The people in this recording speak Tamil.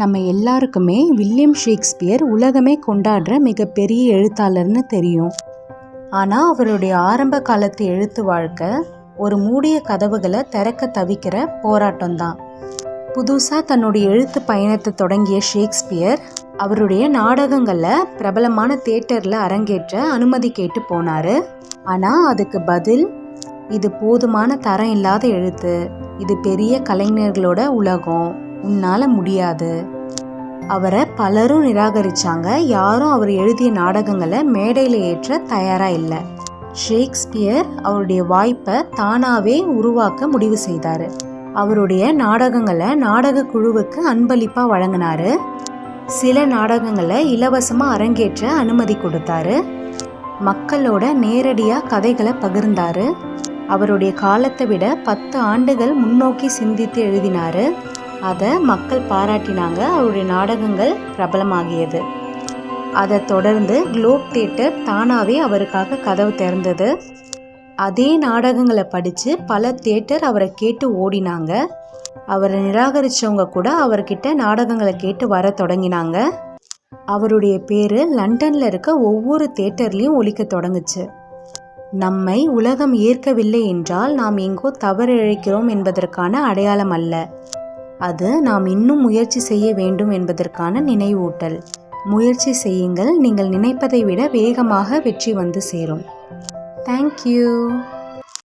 நம்ம எல்லாருக்குமே வில்லியம் ஷேக்ஸ்பியர் உலகமே கொண்டாடுற மிகப்பெரிய எழுத்தாளர்னு தெரியும். ஆனால் அவருடைய ஆரம்ப காலத்து எழுத்து வாழ்க்கை ஒரு மூடிய கதவுகளை திறக்க தவிக்கிற போராட்டம்தான். புதுசாக தன்னுடைய எழுத்து பயணத்தை தொடங்கிய ஷேக்ஸ்பியர் அவருடைய நாடகங்களை பிரபலமான தேட்டரில் அரங்கேற்ற அனுமதி கேட்டு போனார். ஆனால் அதுக்கு பதில் இது போதுமான தரம் இல்லாத எழுத்து இது பெரிய கலைஞர்களோட உலகம். உன்னால் முடியாது. அவரை பலரும் நிராகரிச்சாங்க. யாரும் அவர் எழுதிய நாடகங்களை மேடையில் ஏற்ற தயாராக இல்லை. ஷேக்ஸ்பியர் அவருடைய வாய்ப்பை தானாகவே உருவாக்க முடிவு செய்தார். அவருடைய நாடகங்களை நாடக குழுவுக்கு அன்பளிப்பாக வழங்கினாரு. சில நாடகங்களை இலவசமாக அரங்கேற்ற அனுமதி கொடுத்தாரு. மக்களோட நேரடியாக கதைகளை பகிர்ந்தாரு. அவருடைய காலத்தை விட பத்து ஆண்டுகள் முன்னோக்கி சிந்தித்து எழுதினாரு. அதை மக்கள் பாராட்டினாங்க. அவருடைய நாடகங்கள் பிரபலமாகியது. அதை தொடர்ந்து குளோப் தியேட்டர் தானாகவே அவருக்காக கதவு திறந்தது. அதே நாடகங்களை படித்து பல தியேட்டர் அவரை கேட்டு ஓடினாங்க. அவரை நிராகரித்தவங்க கூட அவர்கிட்ட நாடகங்களை கேட்டு வர தொடங்கினாங்க. அவருடைய பேர் லண்டனில் இருக்க ஒவ்வொரு தேட்டர்லேயும் ஒழிக்க தொடங்குச்சு. நம்மை உலகம் ஏற்கவில்லை என்றால் நாம் எங்கோ தவறு இழைக்கிறோம் என்பதற்கான அடையாளம் அல்ல. அது நாம் இன்னும் முயற்சி செய்ய வேண்டும் என்பதற்கான நினைவூட்டல். முயற்சி செய்யுங்கள் நீங்கள் நினைப்பதை விட வேகமாக வெற்றி வந்து சேரும். தேங்க்யூ